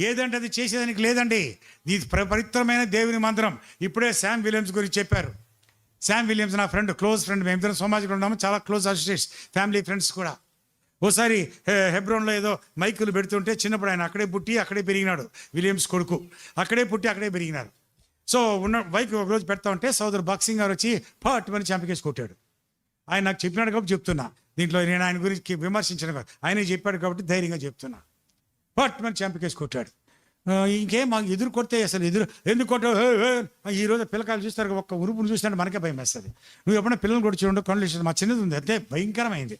ఏదంటే అది చేసేదానికి లేదండి. ఇది పవిత్రమైన దేవుని మందిరం. ఇప్పుడే శామ్ విలియమ్స్ గురించి చెప్పారు. శామ్ విలియమ్స్ నా ఫ్రెండ్ క్లోజ్ ఫ్రెండ్. మేము ఇద్దరం సమాజంలో ఉన్నాము చాలా క్లోజ్ అసోసియేట్స్ ఫ్యామిలీ ఫ్రెండ్స్ కూడా. ఓసారి హెబ్రోన్లో ఏదో మైకులు పెడుతుంటే చిన్నప్పుడు ఆయన అక్కడే పుట్టి అక్కడే పెరిగినాడు విలియమ్స్ కొడుకు. అక్కడే పుట్టి అక్కడే పెరిగినాడు సో ఉన్న బైక్ ఒక రోజు పెడతా ఉంటే సోదరు బాక్సింగ్ గారు వచ్చి పాట్ అని చంపకేసి కొట్టాడు. ఆయన నాకు చెప్పినాడు కాబట్టి చెప్తున్నా. దీంట్లో నేను ఆయన గురించి విమర్శించిన కాదు. ఆయనే చెప్పాడు కాబట్టి ధైర్యంగా చెప్తున్నా. పట్టుమని చంపకేసి కొట్టాడు. ఇంకేం మాకు ఎదురు కొడితే అసలు ఎదురు ఎందుకు కొట్టావు? ఈరోజు పిల్లకాయలు చూస్తారు ఒక్క ఉరుపును చూసినట్టు మనకే భయం వేస్తుంది. నువ్వు ఎప్పుడైనా పిల్లలు కొట్టి చూడండి కళ్ళు ఇస్తుంది. మా చిన్నది ఉంది అంతే భయంకరమైంది.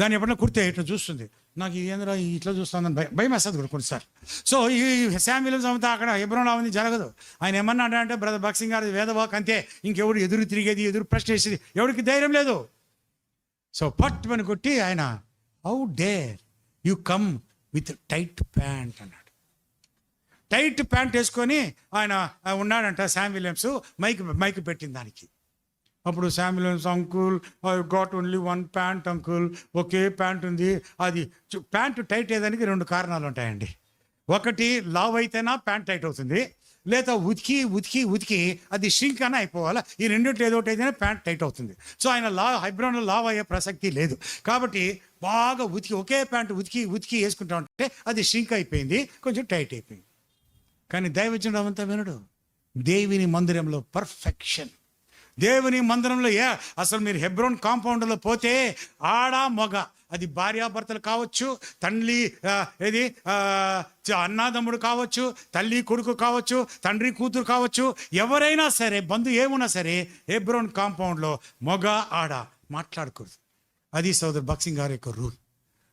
దాన్ని ఎప్పుడైనా కుడితే ఇట్లా చూస్తుంది. నాకు ఇది ఏంద్రా ఇట్లా చూస్తుందని భయం భయం వేస్తుంది కూడా కొన్నిసార్లు. సో ఈ శామ్ విలియమ్స్ అంతా అక్కడ ఎబ్రోన్ ఉంది జరగదు. ఆయన ఏమన్నా అంటే బ్రదర్ బాక్సింగ్ గారి వేదవాక్ అంతే. ఇంకెవడు ఎదురు తిరిగేది ఎదురు ప్రశ్న వేసేది ఎవరికి ధైర్యం లేదు. సో పట్ అని కొట్టి ఆయన how dare you come with tight pant అన్నాడు. టైట్ ప్యాంట్ వేసుకొని ఆయన ఉన్నాడంట శామ్ విలియమ్స్ మైక్ మైక్ పెట్టిన దానికి. అప్పుడు Sam Williams uncle I got only one pant uncle. Okay pant ఉంది. అది చు- ప్యాంటు టైట్ అయ్యేదానికి రెండు కారణాలు ఉంటాయండి. ఒకటి లావ్ అయితేనా ప్యాంట్ టైట్ అవుతుంది. లేదా ఉతికి ఉతికి ఉతికి అది షింక్ అని అయిపోవాలా. ఈ రెండింటి ఏదో ఒకటి అయితేనే ప్యాంట్ టైట్ అవుతుంది. సో ఆయన లా హైబ్రోన్లో లావ్ అయ్యే ప్రసక్తి లేదు. కాబట్టి బాగా ఉతికి ఒకే ప్యాంట్ ఉతికి ఉతికి వేసుకుంటా ఉంటే అది షింక్ అయిపోయింది కొంచెం టైట్ అయిపోయింది. కానీ దైవజనుడు అంతా వినడు? దేవుని మందిరంలో పర్ఫెక్షన్ దేవుని మందిరంలో ఏ అసలు మీరు హెబ్రోన్ కాంపౌండ్లో పోతే ఆడ మొగ అది భార్యాభర్తలు కావచ్చు తండ్రి ఏది చ- అన్నాదమ్ముడు కావచ్చు తల్లి కొడుకు కావచ్చు తండ్రి కూతురు కావచ్చు ఎవరైనా సరే బంధు ఏమున్నా సరే హెబ్రోన్ కాంపౌండ్లో మొగ ఆడ మాట్లాడకూడదు. అది సోదరు బక్సింగ్ గారి యొక్క రూల్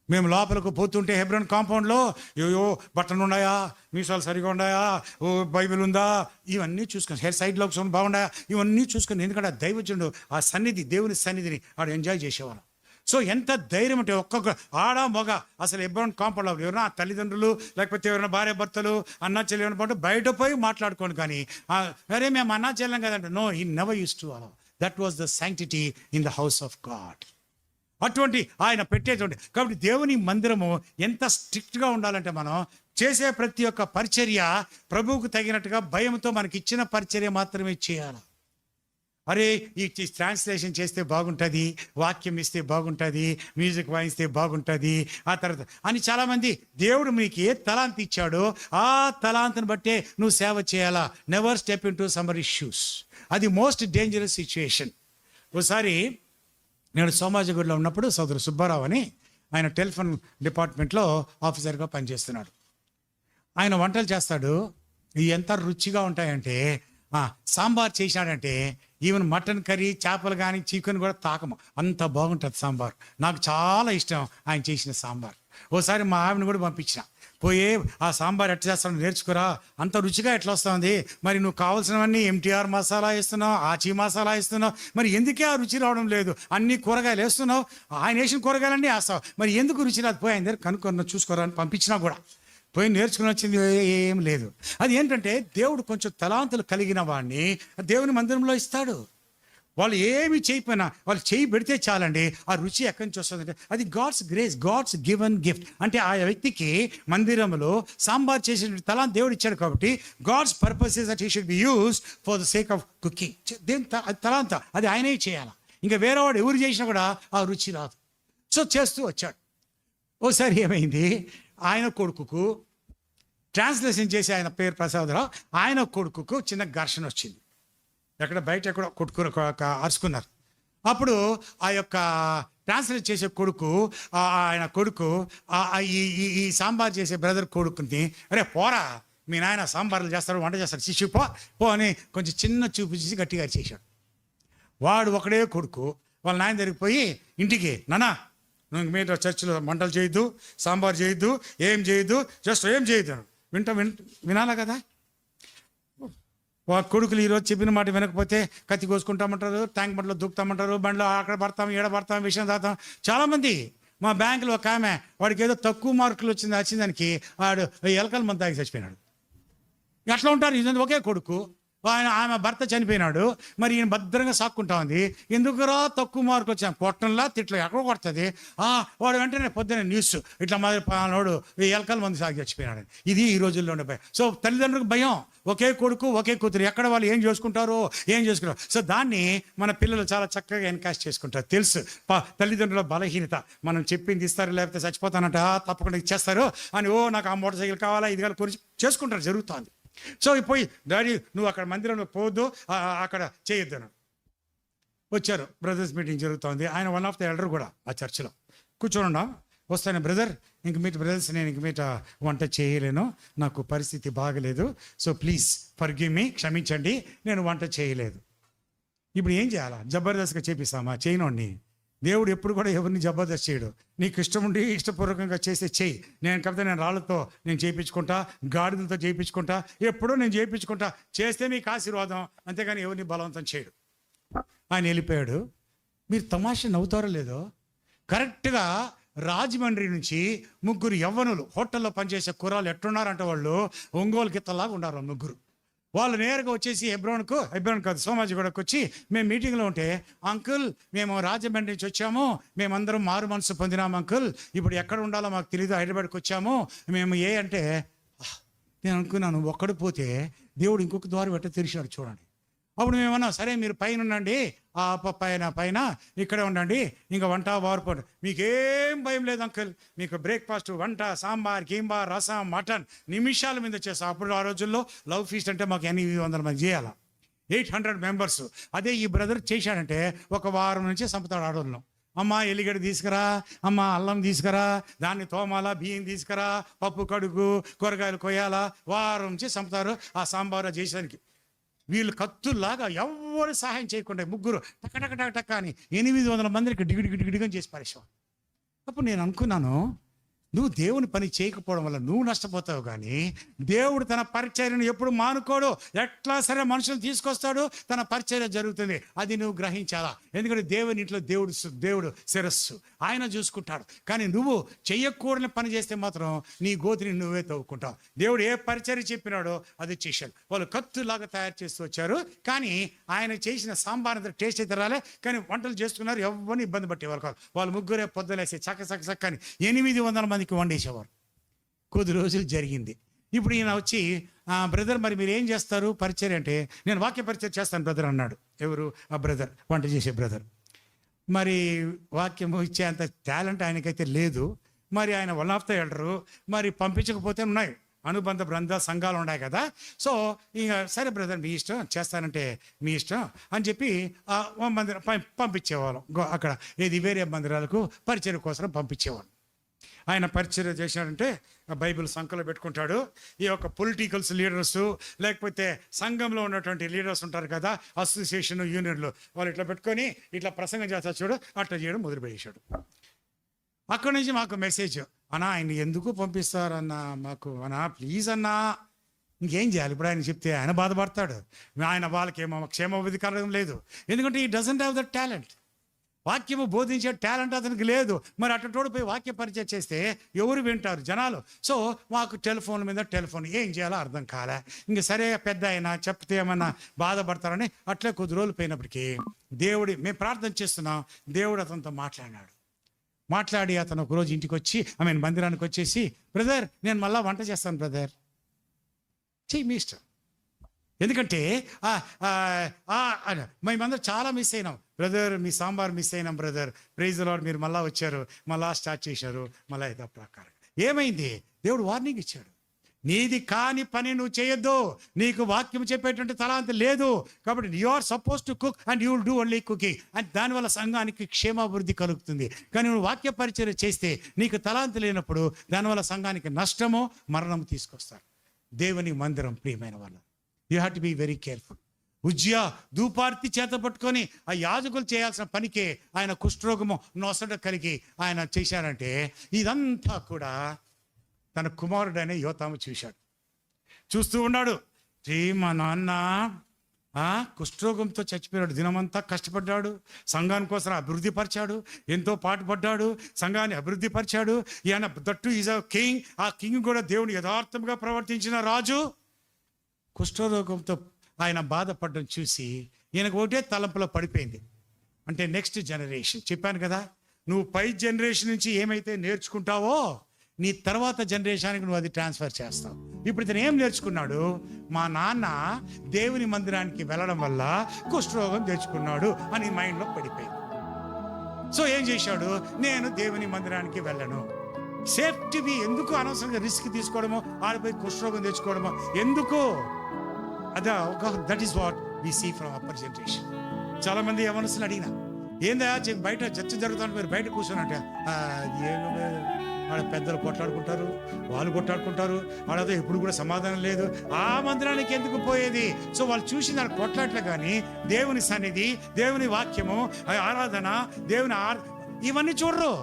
మేము లోపలికి పోతుంటే హెబ్రోన్ కాంపౌండ్లో అయ్యో బట్టలు ఉన్నాయా? మీసాలు సరిగా ఉన్నాయా? ఓ బైబిల్ ఉందా? ఇవన్నీ చూసుకొని హెయిర్ సైడ్ లోక్స్ బాగున్నాయా? ఇవన్నీ చూసుకొని ఎందుకంటే ఆ ఆ సన్నిధి దేవుని సన్నిధిని ఆడు ఎంజాయ్ చేసేవాళ్ళం సో ఎంత ధైర్యం అంటే ఒక్కొక్క ఆడ మగ అసలు ఎబ్రోన్ కాంపౌండ్లో ఎవరైనా తల్లిదండ్రులు లేకపోతే ఎవరైనా భార్య భర్తలు అన్నా చెల్లి పాటు బయట పోయి మాట్లాడుకోండి కానీ ఆ, అరే మేము అన్నా చెల్లెం కదంటే no he never use to allow that was the sanctity in the house of God అటువంటి ఆయన పెట్టేటువంటి కాబట్టి దేవుని మందిరము ఎంత స్ట్రిక్ట్గా ఉండాలంటే మనం చేసే ప్రతి ఒక్క పరిచర్య ప్రభువుకు తగినట్టుగా భయంతో మనకి ఇచ్చిన పరిచర్య మాత్రమే చేయాలి. అరే ఈ ట్రాన్స్లేషన్ చేస్తే బాగుంటుంది వాక్యం ఇస్తే బాగుంటుంది మ్యూజిక్ వాయిస్తే బాగుంటుంది ఆ తర్వాత అని చాలామంది దేవుడు మీకు ఏ తలాంతి ఇచ్చాడో ఆ తలాంతిని బట్టే నువ్వు సేవ చేయాలా? Never step in to summer issues అది మోస్ట్ డేంజరస్ సిచ్యుయేషన్ ఒకసారి నేను సోమాజిగూడలో ఉన్నప్పుడు సోదరు సుబ్బారావు అని ఆయన టెలిఫోన్ డిపార్ట్మెంట్లో ఆఫీసర్గా పనిచేస్తున్నాడు. ఆయన వంటలు చేస్తాడు. ఎంత రుచిగా ఉంటాయంటే సాంబార్ చేశాడంటే ఈవెన్ మటన్ కర్రీ చేపలు కానీ చికెన్ కూడా తాకము. అంత బాగుంటుంది సాంబార్. నాకు చాలా ఇష్టం ఆయన చేసిన సాంబార్. ఓసారి మా ఆవిడని కూడా పంపించిన. పోయి ఆ సాంబార్ ఎట్లా చేస్తాను నేర్చుకురా. అంత రుచిగా ఎట్లా వస్తుంది? మరి నువ్వు కావాల్సినవన్నీ ఎంటీఆర్ మసాలా వేస్తున్నావు ఆచి మసాలా వేస్తున్నావు. మరి ఎందుకే ఆ రుచి రావడం లేదు? అన్ని కూరగాయలు వేస్తున్నావు. ఆయన వేసిన కూరగాయలన్నీ వేస్తావు. మరి ఎందుకు రుచి రాదు? పోయి ఆయన దగ్గర కనుక్కొని చూసుకోరా అని పంపించినా కూడా. పోయి నేర్చుకుని వచ్చింది ఏం లేదు. అది ఏంటంటే దేవుడు కొంచెం తలాంతులు కలిగిన వాడిని దేవుని మందిరంలో ఇస్తాడు. వాళ్ళు ఏమి చేయకపోయినా వాళ్ళు చేయి పెడితే చాలండి ఆ రుచి ఎక్కడి నుంచి వస్తుందంటే అది God's grace God's given gift. అంటే ఆ వ్యక్తికి మందిరంలో సాంబార్ చేసిన తలాంత్ దేవుడు ఇచ్చాడు కాబట్టి God's purpose is that he should be use for the sake of cooking దేని త- అది తలాంత అది ఆయనే చేయాలి? ఇంకా వేరేవాడు ఎవరు చేసినా కూడా ఆ రుచి రాదు. సో చేస్తూ వచ్చాడు. ఓసారి ఏమైంది? ఆయన కొడుకుకు ట్రాన్స్లేషన్ చేసి ఆయన పేరు ప్రసాదరావు ఆయన కొడుకుకు చిన్న ఘర్షణ వచ్చింది. ఎక్కడ బయట ఎక్కడ కొట్టుకుని అరుచుకున్నారు. అప్పుడు ఆ యొక్క ట్రాన్స్లేట్ చేసే కొడుకు ఆయన కొడుకు ఈ ఈ- ఈ సాంబార్ చేసే బ్రదర్ కొడుకుని అరే పోరా మీ నాయన సాంబార్లు చేస్తాడు వంట చేస్తాడు శిష్యు పో పో అని కొంచెం చిన్న చూపు చూసి గట్టిగా చేశాడు వాడు ఒకడే కొడుకు వాళ్ళ నాయన దగ్గరికి పోయి ఇంటికి నానా నువ్వు మీద చర్చిలో మంటలు చేయొద్దు సాంబార్ చేయొద్దు ఏం చేయొద్దు జస్ట్ ఏం చేయొద్దు అన్నాడు. వింటా వినాలా కదా? వా కొడుకులు ఈరోజు చెప్పిన మాట వినకపోతే కత్తి కోసుకుంటామంటారు ట్యాంక్ బండ్లో దూకుతామంటారు బండ్లో అక్కడ పడతాం ఈడ పడతాం విషయం దాతాం. చాలామంది మా బ్యాంకులో ఒక ఆమె వాడికి ఏదో తక్కువ మార్కులు వచ్చింది వచ్చిందానికి వాడు ఎలకల మంది తాగి చచ్చిపోయినాడు. ఎట్లా ఉంటారు ఇదంతా ఒకే కొడుకు. ఆయన ఆమె భర్త చనిపోయినాడు. మరి ఈయన భద్రంగా సాక్కుంటా ఉంది. ఎందుకురా తక్కువ మార్కు వచ్చాను కొట్టంలా తిట్ల ఎక్కడ కొడుతుంది. ఆ, వాడు వెంటనే పొద్దున్న న్యూస్ ఇట్లా మాదిరి పాలనోడు ఈ ఎలకల మంది సాగి చచ్చిపోయినాడు. ఇది ఈ రోజుల్లో ఉండే భయం. సో తల్లిదండ్రులకు భయం. ఒకే కొడుకు ఒకే కూతురు. ఎక్కడ వాళ్ళు ఏం చేసుకుంటారో ఏం చేసుకుంటారు. సో దాన్ని మన పిల్లలు చాలా చక్కగా ఎన్కాస్ట్ చేసుకుంటారు. తెలుసు. పా తల్లిదండ్రుల బలహీనత. మనం చెప్పింది ఇస్తారు లేకపోతే చచ్చిపోతానంట తప్పకుండా ఇచ్చేస్తారు. అని ఓ నాకు ఆ మోటార్ సైకిల్ కావాలా ఇది కావాలి చేసుకుంటారు. జరుగుతుంది. సో పోయి డాడీ నువ్వు అక్కడ మందిరంలో పోవద్దు అక్కడ చేయొద్దు వచ్చారు. బ్రదర్స్ మీటింగ్ జరుగుతోంది. ఆయన వన్ ఆఫ్ ద ఎల్డర్ కూడా ఆ చర్చిలో. కూర్చోనున్నా వస్తాను బ్రదర్. ఇంక మీట్ బ్రదర్స్ నేను ఇంక మీట వంట చేయలేను. నాకు పరిస్థితి బాగలేదు. సో ప్లీజ్ ఫర్గివ్ మీ క్షమించండి. నేను వంట చేయలేదు. ఇప్పుడు ఏం చేయాలా? జబర్దస్త్గా చేపిస్తామా? చేయనోడిని. దేవుడు ఎప్పుడు కూడా ఎవరిని జబర్దస్త్ చేయడు. నీకు ఇష్టం ఉండి ఇష్టపూర్వకంగా చేస్తే చెయ్యి. నేను కాకపోతే నేను రాళ్ళతో నేను చేయించుకుంటా గాడిదలతో చేయించుకుంటా ఎప్పుడూ నేను చేయించుకుంటా చేస్తే మీకు ఆశీర్వాదం. అంతేగాని ఎవరిని బలవంతం చేయడు. ఆయన వెళ్ళిపోయాడు. మీరు తమాషా నవ్వుతారో లేదో? కరెక్ట్గా రాజమండ్రి నుంచి ముగ్గురు యవ్వనులు హోటల్లో పనిచేసే కూరలు ఎట్టున్నారంటే వాళ్ళు ఒంగోలు గిత్తలాగా ఉన్నారు ముగ్గురు. వాళ్ళు నేరుగా వచ్చేసి హెబ్రోన్కు హెబ్రోన్ కాదు సోమాజిగూడకు వచ్చి మేము మీటింగ్లో ఉంటే అంకుల్ మేము రాజమండ్రి నుంచి వచ్చాము మేమందరం మారు మనసు పొందినాము అంకుల్ ఇప్పుడు ఎక్కడ ఉండాలో మాకు తెలియదు హైదరాబాద్కి వచ్చాము మేము ఏ అంటే నేను అనుకున్నాను ఒక్కడు పోతే దేవుడు ఇంకొక ద్వారం ఎట్ట తెరిచాడు చూడండి. అప్పుడు మేమన్నా సరే మీరు పైన ఉండండి ఆ పైన పైన ఇక్కడే ఉండండి ఇంకా వంట వారిపోండి మీకేం భయం లేదు అంకుల్. మీకు బ్రేక్ఫాస్ట్ వంట సాంబార్ కీంబార్ రసం మటన్ నిమిషాల మీద చేస్తాం. అప్పుడు ఆ రోజుల్లో లవ్ ఫీస్ట్ అంటే మాకు ఎనిమిది వందల మంది చేయాలి. Eight hundred members. అదే ఈ బ్రదర్ చేశాడంటే ఒక వారం నుంచి సంపుతాడు ఆడోళ్ళం అమ్మ ఎల్లిగడ్డ తీసుకురా అమ్మ అల్లం తీసుకురా దాన్ని తోమాలా బియ్యం తీసుకురా పప్పు కడుగు కూరగాయలు కొయ్యాలా వారం నుంచి సంపుతారు ఆ సాంబార్ చేసేదానికి వీళ్ళు కత్తుల్లాగా ఎవ్వరు సహాయం చేయకుండా ముగ్గురు టక టక టక అని ఎనిమిది వందల మందికి డిగిడి డిగిడి చేసి పరిశ్రమ అప్పుడు నేను అనుకున్నాను నువ్వు దేవుని పని చేయకపోవడం వల్ల నువ్వు నష్టపోతావు కానీ దేవుడు తన పరిచర్యను ఎప్పుడు మానుకోడు. ఎట్లా సరే మనుషులు తీసుకొస్తాడు తన పరిచర్య జరుగుతుంది. అది నువ్వు గ్రహించాలా? ఎందుకంటే దేవుని ఇంట్లో దేవుడు దేవుడు శిరస్సు. ఆయన చూసుకుంటాడు. కానీ నువ్వు చెయ్యకూడని పని చేస్తే మాత్రం నీ గోతిని నువ్వే తవ్వుకుంటావు. దేవుడు ఏ పరిచర్య చెప్పినాడో అది చేశాడు. వాళ్ళు కత్తులాగా తయారు చేస్తూ వచ్చారు. కానీ ఆయన చేసిన సాంబార్ అంతా టేస్ట్ అయితే రాలే. కానీ వంటలు చేస్తున్నారు ఎవరిని ఇబ్బంది పట్టేవారు కాదు. వాళ్ళు ముగ్గురే పొద్దులేసి చక్క చక్క చక్క అని ఎనిమిది వందల మంది మందికి వండేసేవారు. కొద్ది రోజులు జరిగింది. ఇప్పుడు ఈయన వచ్చి "ఆ, బ్రదర్ మరి మీరు ఏం చేస్తారు? పరిచయం అంటే నేను వాక్య పరిచయం చేస్తాను బ్రదర్ అన్నాడు. ఎవరు? ఆ బ్రదర్ వంట చేసే బ్రదర్. మరి వాక్యము ఇచ్చే అంత టాలెంట్ ఆయనకైతే లేదు. మరి ఆయన వన్ ఆఫ్ ద ఎల్డరు మరి పంపించకపోతే ఉన్నాయి. అనుబంధ బృంద సంఘాలు ఉన్నాయి కదా. సో ఇక సరే బ్రదర్ మీ ఇష్టం చేస్తానంటే మీ ఇష్టం అని చెప్పి మందిరం పంపించేవాళ్ళం. అక్కడ ఏది వేరే మందిరాలకు పరిచయం కోసం పంపించేవాళ్ళం. ఆయన పరిచయం చేశాడంటే బైబిల్ సంఖలో పెట్టుకుంటాడు. ఈ యొక్క పొలిటికల్స్ లీడర్స్ లేకపోతే సంఘంలో ఉన్నటువంటి లీడర్స్ ఉంటారు కదా అసోసియేషన్ యూనియన్లు వాళ్ళు ఇట్లా పెట్టుకొని ఇట్లా ప్రసంగం చేస్తారు చూడు అట్లా చేయడం మొదలుపెట్టేశాడు. అక్కడి నుంచి మాకు మెసేజ్ అన్నా ఆయన ఎందుకు పంపిస్తారన్నా మాకు? అన్నా ప్లీజ్ అన్నా ఇంకేం చేయాలి? ఇప్పుడు ఆయన చెప్తే ఆయన బాధపడతాడు. ఆయన వాళ్ళకేమో క్షేమాభివృద్ధి కలగడం లేదు. ఎందుకంటే ఈ డజంట్ హ్యావ్ ద టాలెంట్ వాక్యము బోధించే టాలెంట్ అతనికి లేదు. మరి అట్టటోడు పోయి వాక్య పరిచయం చేస్తే ఎవరు వింటారు జనాలు? సో మాకు టెలిఫోన్ మీద టెలిఫోన్ ఏం చేయాలో అర్థం కాలే. ఇంక సరే పెద్ద అయినా చెప్తే ఏమన్నా బాధపడతారని అట్లే కొద్ది రోజులు పోయినప్పటికీ దేవుడి మేము ప్రార్థన చేస్తున్నాం. దేవుడు అతనితో మాట్లాడినాడు. మాట్లాడి అతను ఒకరోజు ఇంటికి వచ్చి ఐ మీన్ మందిరానికి వచ్చేసి బ్రదర్ నేను మళ్ళీ వంట చేస్తాను బ్రదర్. చెయ్యి మీ ఇష్టం. ఎందుకంటే ఆ, ఆ, మేమందరం చాలా మిస్ అయినాం. బ్రదర్ మీ సాంబార్ మిస్ అయినాం బ్రదర్ ప్రైజ్ లాడ్ మీరు మళ్ళా వచ్చారు. మళ్ళా స్టార్ట్ చేశారు. మళ్ళా ఇదే ప్రకారం. ఏమైంది? దేవుడు వార్నింగ్ ఇచ్చాడు. నీది కాని పని నువ్వు చేయొద్దు. నీకు వాక్యం చెప్పేటువంటి తలాంత లేదు. కాబట్టి you are suppose to cook and you will do only cooking and దానివల్ల సంఘానికి క్షేమాభివృద్ధి కలుగుతుంది. కానీ నువ్వు వాక్య పరిచయం చేస్తే నీకు తలాంత లేనప్పుడు దానివల్ల సంఘానికి నష్టము మరణం తీసుకొస్తారు. దేవుని మందిరం ప్రియమైన వాళ్ళు you have to be very careful ఉజ్జయ ధూపార్తి చేత పట్టుకొని ఆ యాజకులు చేయాల్సిన పనికే ఆయన కుష్ఠరోగము నొసట కలిగి ఆయన చేశారంటే ఇదంతా కూడా తన కుమారుడైన యోతాము చూశాడు. చూస్తూ ఉన్నాడు. "రే, మా నాన్న ఆ కుష్ఠరోగంతో చచ్చిపోయాడు. దినమంతా కష్టపడ్డాడు. సంఘాని కోసం అభివృద్ధి పరిచాడు. ఎంతో పాటుపడ్డాడు సంఘాన్ని అభివృద్ధి పరిచాడు. ఈయన దట్టు ఈజ్ అ కింగ్. ఆ కింగ్ కూడా దేవుని యథార్థంగా ప్రవర్తించిన రాజు. కుష్ఠరోగంతో ఆయన బాధపడడం చూసి ఈయనకు ఒకటే తలంపులో పడిపోయింది. అంటే నెక్స్ట్ జనరేషన్ చెప్పాను కదా నువ్వు పై జనరేషన్ నుంచి ఏమైతే నేర్చుకుంటావో నీ తర్వాత జనరేషన్కి నువ్వు అది ట్రాన్స్ఫర్ చేస్తావు. ఇప్పుడు ఇతను ఏం నేర్చుకున్నాడు? మా నాన్న దేవుని మందిరానికి వెళ్ళడం వల్ల కుష్ఠరోగం తెచ్చుకున్నాడు అని మైండ్లో పడిపోయింది. సో ఏం చేశాడు? నేను దేవుని మందిరానికి వెళ్ళను. సేఫ్టీ ఎందుకు అనవసరంగా రిస్క్ తీసుకోవడమో ఆడిపోయి కుష్ఠరోగం తెచ్చుకోవడమో ఎందుకు? అదే అవగాహన that is what we see from upper generation చాలా మంది యవనస్తులు అడిగిన ఏందా బయట చర్చ జరుగుతుంటే మీరు బయట కూర్చున్నట్ట వాళ్ళ పెద్దలు కొట్లాడుకుంటారు వాళ్ళు కొట్లాడుకుంటారు వాళ్ళతో ఎప్పుడు కూడా సమాధానం లేదు. ఆ మందిరానికి ఎందుకు పోయేది? సో వాళ్ళు చూసిన దాని కొట్లాట్లే కానీ దేవుని సన్నిధి దేవుని వాక్యము ఆరాధన దేవుని ఆర్ ఇవన్నీ చూడరు.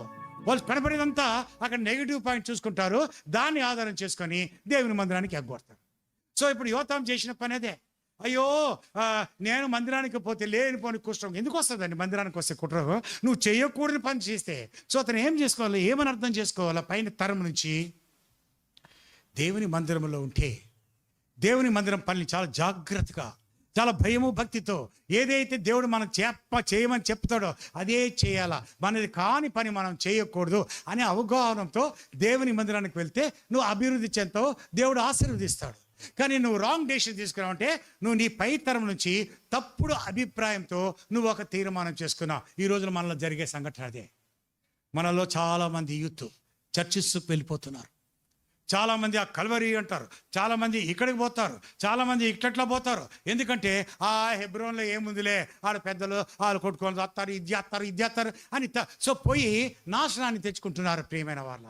వాళ్ళు కనపడేదంతా అక్కడ నెగిటివ్ పాయింట్ చూసుకుంటారు. దాన్ని ఆధారం చేసుకొని దేవుని మందిరానికి ఎగ్గొడతారు. సో ఇప్పుడు యువతం చేసిన పని అదే అయ్యో నేను మందిరానికి పోతే లేనిపోని కుష్ఠం ఎందుకు వస్తుందండి మందిరానికి వస్తే కుట్ర? నువ్వు చేయకూడని పని చేస్తే. సో అతను ఏం చేసుకోవాలి? ఏమని అర్థం చేసుకోవాలా? పైన తరం నుంచి దేవుని మందిరంలో ఉంటే దేవుని మందిరం పనిని చాలా జాగ్రత్తగా చాలా భయము భక్తితో ఏదైతే దేవుడు మనం చెప్ప చేయమని చెప్తాడో అదే చేయాలా? మనది కాని పని మనం చేయకూడదు అనే అవగాహనతో దేవుని మందిరానికి వెళ్తే నువ్వు అభివృద్ధి చెందుతావు దేవుడు ఆశీర్వదిస్తాడు. కానీ నువ్వు రాంగ్ డెసిషన్ తీసుకున్నావంటే నువ్వు నీ పై తరం నుంచి తప్పుడు అభిప్రాయంతో నువ్వు ఒక తీర్మానం చేసుకున్నావు. ఈ రోజున మనలో జరిగే సంఘటన అదే. మనలో చాలామంది యూత్ చర్చిస్తూ వెళ్ళిపోతున్నారు. చాలామంది ఆ కల్వరి అంటారు. చాలామంది ఇక్కడికి పోతారు. చాలామంది ఇక్కట్లా పోతారు. ఎందుకంటే ఆ హెబ్రోన్లో ఏముందిలే? ఆడ పెద్దలు వాళ్ళు కొట్టుకొని వస్తారు ఇది చేస్తారు ఇది చేస్తారు అని సో పోయి నాశనాన్ని తెచ్చుకుంటున్నారు ప్రియమైన వాళ్ళ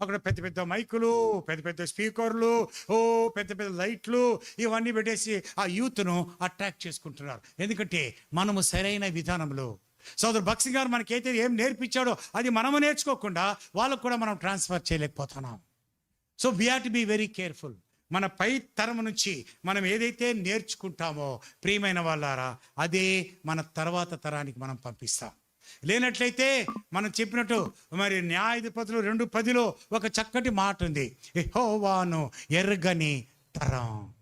అక్కడ పెద్ద పెద్ద మైకులు పెద్ద పెద్ద స్పీకర్లు ఓ పెద్ద పెద్ద లైట్లు ఇవన్నీ పెట్టేసి ఆ యూత్ను అట్రాక్ట్ చేసుకుంటున్నారు. ఎందుకంటే మనము సరైన విధానంలో. సోదరు భక్సింగ్ గారు మనకైతే ఏం నేర్పించాడో అది మనము నేర్చుకోకుండా వాళ్ళకు కూడా మనం ట్రాన్స్ఫర్ చేయలేకపోతున్నాం. So we to be very careful మన పై తరం నుంచి మనం ఏదైతే నేర్చుకుంటామో ప్రియమైన వాళ్ళారా అదే మన తర్వాత తరానికి మనం పంపిస్తాం. లేనట్లయితే మనం చెప్పినట్టు మరి న్యాయాధిపతులు రెండు పదిలో ఒక చక్కటి మాట ఉంది. ఎహోవాను ఎరగని తరం.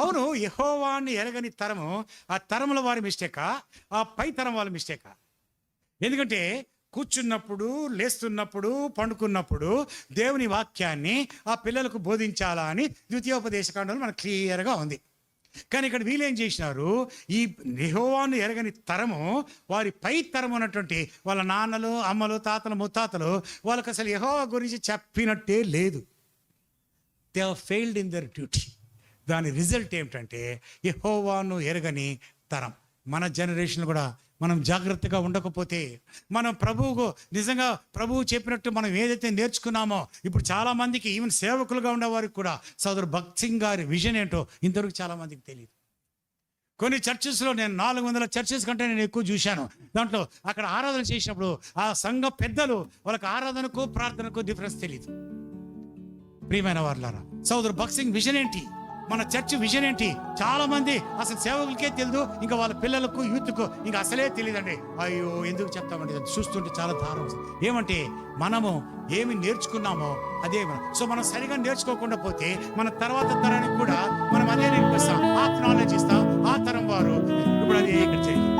అవును యహోవాన్ని ఎరగని తరము ఆ తరముల వారి మిస్టేకా? ఆ పై తరం వాళ్ళ మిస్టేకా? ఎందుకంటే కూర్చున్నప్పుడు లేస్తున్నప్పుడు పండుకున్నప్పుడు దేవుని వాక్యాన్ని ఆ పిల్లలకు బోధించాలా అని ద్వితీయోపదేశకాండంలో మనకు క్లియర్గా ఉంది. కానీ ఇక్కడ వీళ్ళేం చేసినారు? ఈ నిహోవాను ఎరగని తరము వారి పై తరం ఉన్నటువంటి వాళ్ళ నాన్నలు అమ్మలు తాతలు ముత్తాతలు వాళ్ళకి అసలు యెహోవా గురించి చెప్పినట్టే లేదు. They failed in their duty దాని రిజల్ట్ ఏమిటంటే యెహోవాను ఎరగని తరం. మన జనరేషన్ కూడా మనం జాగ్రత్తగా ఉండకపోతే మనం ప్రభువుకు నిజంగా ప్రభువు చెప్పినట్టు మనం ఏదైతే నేర్చుకున్నామో ఇప్పుడు చాలామందికి ఈవెన్ సేవకులుగా ఉండేవారికి కూడా సోదరు భక్త్ సింగ్ గారి విజన్ ఏంటో ఇంతవరకు చాలామందికి తెలియదు కొన్ని చర్చెస్లో నేను నాలుగు వందల చర్చెస్ కంటే నేను ఎక్కువ చూశాను. దాంట్లో అక్కడ ఆరాధన చేసినప్పుడు ఆ సంఘ పెద్దలు వాళ్ళకి ఆరాధనకు ప్రార్థనకు డిఫరెన్స్ తెలియదు ప్రియమైన వారులారా సోదరు బాక్సింగ్ విజన్ ఏంటి? మన చర్చ్ విజన్ ఏంటి? చాలా మంది అసలు సేవకులకే తెలియదు ఇంకా వాళ్ళ పిల్లలకు యూత్కు ఇంకా అసలే తెలియదండి అయ్యో ఎందుకు చెప్తామండి? అది చూస్తుంటే చాలా దారుణం. ఏమంటే మనము ఏమి నేర్చుకున్నామో అదే మనం సో మనం సరిగా నేర్చుకోకుండా పోతే మన తర్వాత తరానికి కూడా మనం అదే నేర్పిస్తాం. ఆ నాలెడ్జ్ ఇస్తాం. ఆ తరం వారు ఇప్పుడు అది ఇక్కడ చేయండి